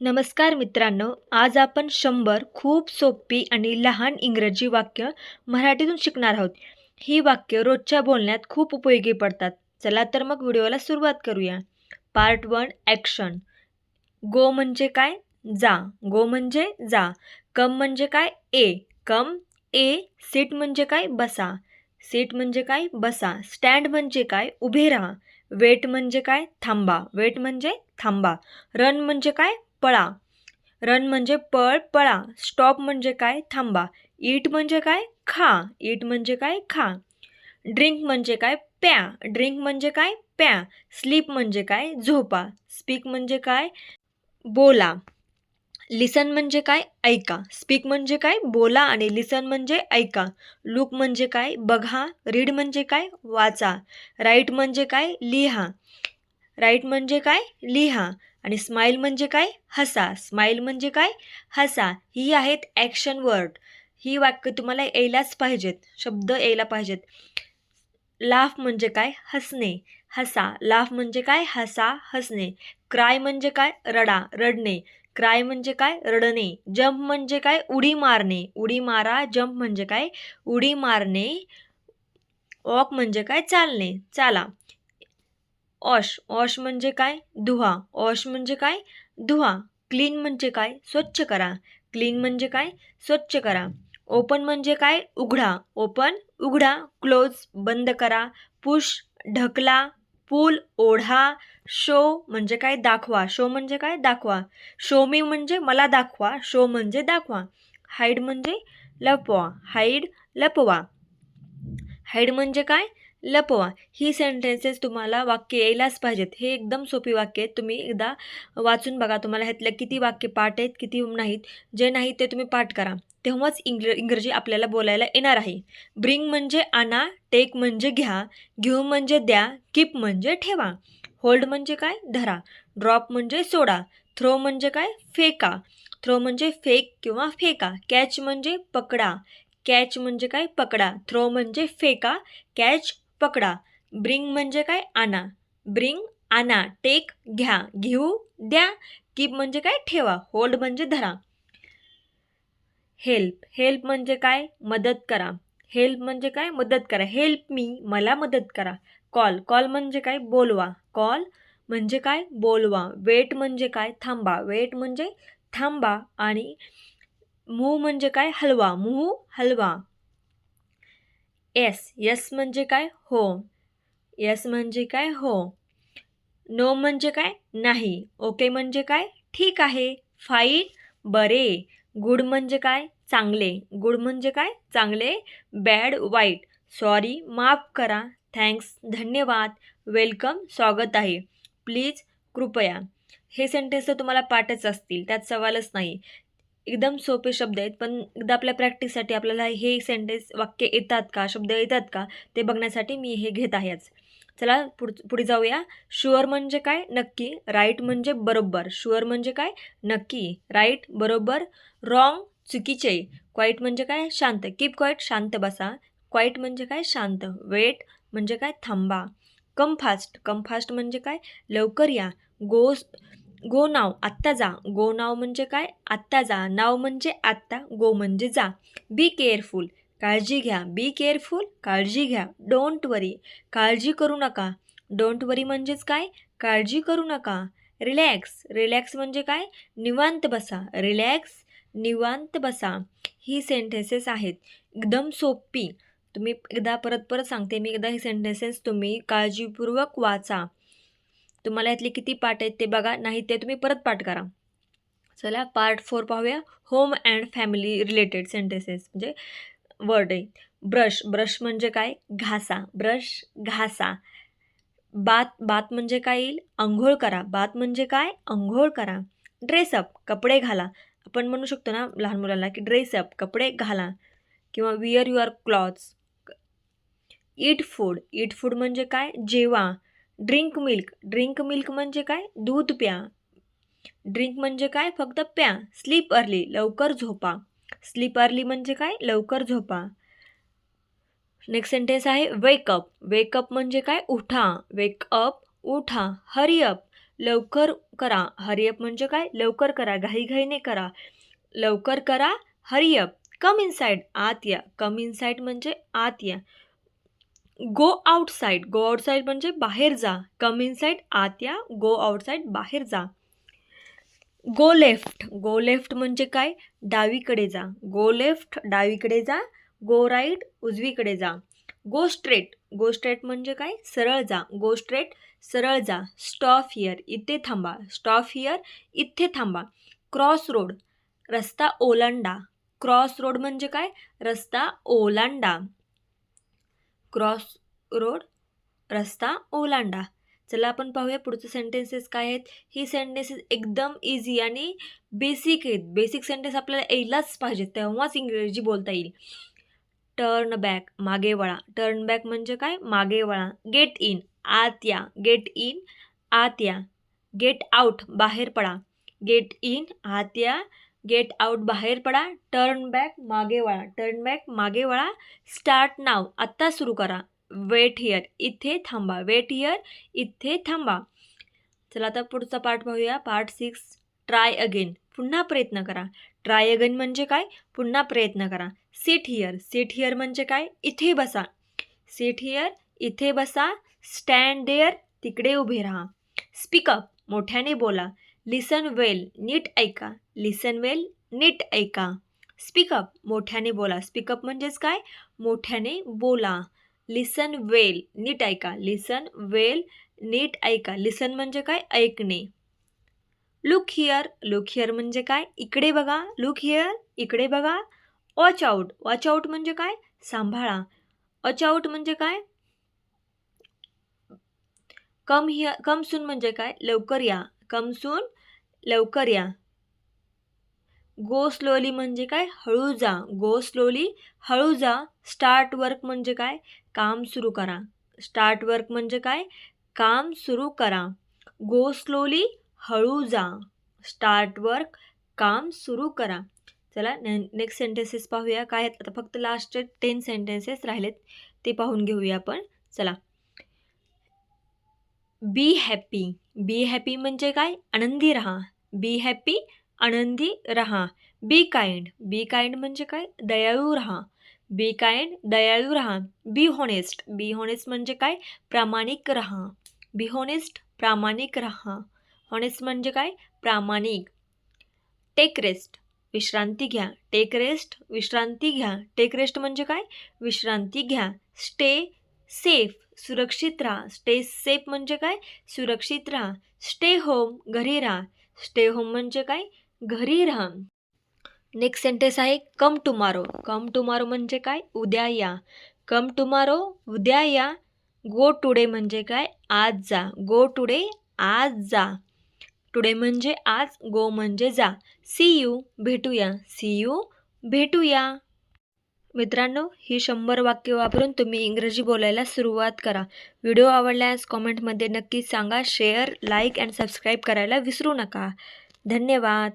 नमस्कार मित्रांनो आज आपण शंभर खूप सोपी आणि लहान इंग्रजी वाक्य मराठीतून शिकणार आहोत. ही वाक्य रोजच्या बोलण्यात खूप उपयोगी पडतात. चला तर मग व्हिडिओला सुरुवात करूया. Part one action. गो म्हणजे काय? जा. गो म्हणजे जा. कम म्हणजे काय? ए. कम. ए. सीट म्हणजे काय? बसा. सीट म्हणजे काय? बसा. स्टँड म्हणजे काय? उभे राहा. वेट म्हणजे काय? थांबा. वेट म्हणजे थांबा. रन म्हणजे काय? पळा रन म्हणजे पळ पळा स्टॉप म्हणजे काय थांबा ईट म्हणजे काय खा ईट म्हणजे काय खा ड्रिंक म्हणजे काय प्या ड्रिंक म्हणजे काय प्या स्लीप म्हणजे काय झोपा स्पीक म्हणजे काय बोला लिसन म्हणजे काय ऐका स्पीक म्हणजे काय बोला आणि लिसन म्हणजे ऐका लुक म्हणजे काय बघा रीड म्हणजे काय वाचा राईट म्हणजे काय लिहा राईट म्हणजे काय लिहा आणि स्माईल म्हणजे काय? हसा. स्माईल म्हणजे काय? हसा. ही आहेत ॲक्शन वर्ड ही वाक्य तुम्हाला यायलाच पाहिजेत. शब्द यायला पाहिजेत. लाफ म्हणजे काय? हसणे. हसा. लाफ म्हणजे काय? हसा हसणे. क्राय म्हणजे काय? रडा रडणे. क्राय म्हणजे काय? रडणे. जंप म्हणजे काय? उडी मारणे. उडी मारा. जंप म्हणजे काय? उडी मारणे. वॉक म्हणजे काय? चालणे. चाला. ऑश ऑश म्हणजे काय? धुवा. ऑश म्हणजे काय? धुवा. क्लीन म्हणजे काय? स्वच्छ करा. क्लीन म्हणजे काय? स्वच्छ करा. ओपन म्हणजे काय? उघडा. ओपन उघडा. क्लोज बंद करा. पुश ढकला. पूल ओढा. शो म्हणजे काय? दाखवा. शो म्हणजे काय? दाखवा. शो मी म्हणजे मला दाखवा. शो म्हणजे दाखवा. हाईड म्हणजे लपवा. हाईड लपवा. हाईड म्हणजे काय? लपवा. ही सेंटेन्सेस तुम्हाला वाक्य यायलाच पाहिजेत. हे एकदम सोपी वाक्य आहेत. तुम्ही एकदा वाचून बघा तुम्हाला ह्यातल्या किती वाक्य पाठ आहेत किती नाहीत. जे नाहीत ते तुम्ही पाठ करा. तेव्हाच इंग्र इंग्रजी आपल्याला बोलायला येणार आहे. ब्रिंग म्हणजे आणा टेक म्हणजे घ्या घेऊ म्हणजे द्या कीप म्हणजे ठेवा. होल्ड म्हणजे काय? धरा. ड्रॉप म्हणजे सोडा. थ्रो म्हणजे काय? फेका. थ्रो म्हणजे फेक किंवा फेका. कॅच म्हणजे पकडा. कॅच म्हणजे काय? पकडा. थ्रो म्हणजे फेका. कॅच पकडा. ब्रिंग म्हणजे काय? आणा. ब्रिंग आणा. टेक घ्या. घेऊ द्या. कीप म्हणजे काय? ठेवा. होल्ड म्हणजे धरा. हेल्प. हेल्प म्हणजे काय? मदत करा. हेल्प म्हणजे काय? मदत करा. Help me. मला मदत करा. कॉल. कॉल म्हणजे काय? बोलवा. कॉल म्हणजे काय? बोलवा. वेट म्हणजे काय? थांबा. वेट म्हणजे थांबा आणि मूव म्हणजे काय? हलवा. मूव हलवा. येस येस म्हणजे काय? हो. येस म्हणजे काय? हो. नो म्हणजे काय? नाही. ओके म्हणजे काय? ठीक आहे. फाईन. बरे. गुड म्हणजे काय? चांगले. गुड म्हणजे काय? चांगले. बॅड वाईट. सॉरी माफ करा. थँक्स. धन्यवाद. वेलकम. स्वागत आहे. प्लीज कृपया. हे सेंटेन्स तर तुम्हाला पाठच असतील. त्यात सवालच नाही. एकदम सोपे शब्द आहेत पण एकदा आपल्या प्रॅक्टिससाठी आपल्याला हे सेंटेन्स वाक्य येतात का? शब्द येतात का? ते बघण्यासाठी मी हे घेत आहेच चला पुढ पुढे जाऊया. शुअर म्हणजे काय? नक्की. राईट म्हणजे बरोबर. शुअर म्हणजे काय? नक्की. राईट बरोबर. रॉंग चुकीचे. क्वाईट म्हणजे काय? शांत. कीप क्वाईट शांत बसा. क्वाईट म्हणजे काय? शांत. वेट म्हणजे काय? थांबा. Come fast. कम फास्ट म्हणजे काय? लवकर या. गो गो नाव आत्ता जा. गो नाव म्हणजे काय? आत्ता जा. नाव म्हणजे आत्ता गो म्हणजे जा. Be careful. काळजी घ्या. बी केअरफुल काळजी घ्या. Don't worry. काळजी करू नका. डोंट वरी म्हणजेच काय? काळजी करू नका. रिलॅक्स. रिलॅक्स म्हणजे काय? निवांत बसा. रिलॅक्स. निवांत बसा. ही सेंटेन्सेस आहेत. एकदम सोपी. तुम्ही एकदा परत परत सांगते. मी एकदा ही सेंटेन्सेस तुम्ही काळजीपूर्वक वाचा. तुम्हाला यातले किती पाठ आहेत ते बघा नाही ते तुम्ही परत पाठ करा. चला पार्ट फोर पाहूया. Home and family related sentences म्हणजे वर्ड आहे. ब्रश ब्रश म्हणजे काय? घासा. ब्रश घासा. बात बात म्हणजे काय येईल? अंघोळ करा. बात म्हणजे काय? अंघोळ करा. ड्रेसअप कपडे घाला. आपण म्हणू शकतो ना लहान मुलांना की ड्रेसअप कपडे घाला. किंवा wear your clothes eat food eat food म्हणजे काय? जेवा. Drink milk. ड्रिंक मिल्क म्हणजे काय? दूध प्या. ड्रिंक म्हणजे काय? फक्त प्या. Sleep early. लवकर झोपा. स्लीप अर्ली म्हणजे काय? लवकर झोपा. नेक्स्ट सेंटेन्स आहे वेकअप वेकअप म्हणजे काय? उठा. वेकअप उठा. हरी अप लवकर करा. हरिअप म्हणजे काय? लवकर करा. घाईघाईने करा. लवकर करा. हरिअप कम इनसाईड आत या. कम इनसाईड म्हणजे आत या. गो आउटसाईड गो आउटसाईड म्हणजे बाहेर जा. कम इनसाईड आत या गो आउटसाईड बाहेर जा. गो लेफ्ट गो लेफ्ट म्हणजे काय? डावीकडे जा. गो लेफ्ट डावीकडे जा. गो राईट उजवीकडे जा. गो स्ट्रेट गो स्ट्रेट म्हणजे काय? सरळ जा. गो स्ट्रेट सरळ जा. स्टॉप हिअर इथे थांबा. स्टॉप हिअर इथे थांबा. क्रॉस रोड रस्ता ओलांडा. क्रॉस रोड म्हणजे काय? रस्ता ओलांडा. क्रॉस रोड रस्ता ओलांडा. चला आपण पाहूया पुढचे सेंटेन्सेस काय आहेत. ही सेंटेन्सेस एकदम इझी आणि बेसिक आहेत. बेसिक सेंटेन्स आपल्याला यायलाच पाहिजे तेव्हाच इंग्रजी बोलता येईल. टर्न बॅक मागे वळा. टर्न बॅक म्हणजे काय? मागे वळा. गेट इन आत या. गेट इन आत या. गेट आउट बाहेर पडा. गेट इन आत या. गेट आउट बाहेर पडा टर्न बॅक मागे वळा. टर्न बॅक मागे वळा. स्टार्ट नाव आत्ता सुरू करा. वेट हिअर इथे थांबा. वेट हिअर इथे थांबा. चला आता पुढचा पार्ट पाहूया पार्ट सिक्स ट्राय अगेन पुन्हा प्रयत्न करा. ट्राय अगेन म्हणजे काय? पुन्हा प्रयत्न करा. सिट हिअर सिट हिअर म्हणजे काय? इथे बसा. सिट हिअर इथे बसा. स्टँड देअर तिकडे उभे राहा. स्पीकअप मोठ्याने बोला. लिसन वेल नीट ऐका. लिसन वेल नीट ऐका। स्पीकअप मोठ्याने बोला। स्पीकअप म्हणजेच काय? मोठ्याने बोला। लिसन वेल नीट ऐका। लिसन वेल नीट ऐका। लिसन म्हणजे काय? ऐकणे। लुक हिअर लुक हिअर म्हणजे काय? इकडे बघा. लुक हिअर इकडे बघा. वॉच आऊट वॉच आऊट म्हणजे काय? सांभाळा. वॉच आऊट म्हणजे काय? कम हिअर कम सून म्हणजे काय? लवकर या. कम सून लवकर या. गो स्लोली म्हणजे काय? हळू जा गो स्लोली हळू जा स्टार्ट वर्क म्हणजे काय? काम सुरू करा. स्टार्ट वर्क म्हणजे काय? काम सुरू करा. गो स्लोली हळू जा स्टार्ट वर्क काम सुरू करा. चला ने नेक्स्ट सेंटेन्सेस पाहूया. काय आहेत? आता फक्त लास्टचे टेन सेंटेन्सेस राहिलेत. ते पाहून घेऊया आपण. चला. बी हॅपी बी हॅपी म्हणजे काय? आनंदी राहा. बी हॅपी आनंदी राहा. बी काइंड बी काइंड म्हणजे काय? दयाळू राहा. बी काइंड दयाळू राहा. बी हॉनेस्ट बी हॉनेस्ट म्हणजे काय? प्रामाणिक राहा. बी हॉनेस्ट प्रामाणिक राहा. हॉनेस्ट म्हणजे काय? प्रामाणिक. टेक रेस्ट विश्रांती घ्या. टेक रेस्ट विश्रांती घ्या. टेक रेस्ट म्हणजे काय? विश्रांती घ्या. स्टे सेफ सुरक्षित राहा. स्टे सेफ म्हणजे काय? सुरक्षित राहा. स्टे होम घरी राहा. स्टे होम म्हणजे काय? घरी राहा. नेक्स्ट सेंटेन्स आहे कम टुमारो. कम टुमारो म्हणजे काय? उद्या या. कम टुमारो उद्या या. गो टुडे म्हणजे काय? आज जा. गो टुडे आज जा. टुडे म्हणजे आज गो म्हणजे जा. सी यू भेटूया. सी यू भेटूया. मित्रांनो ही शंभर वाक्य वापरून तुम्ही इंग्रजी बोलायला सुरुवात करा. व्हिडिओ आवडल्यास कॉमेंटमध्ये नक्की सांगा. शेअर लाईक अँड सबस्क्राईब करायला विसरू नका. धन्यवाद.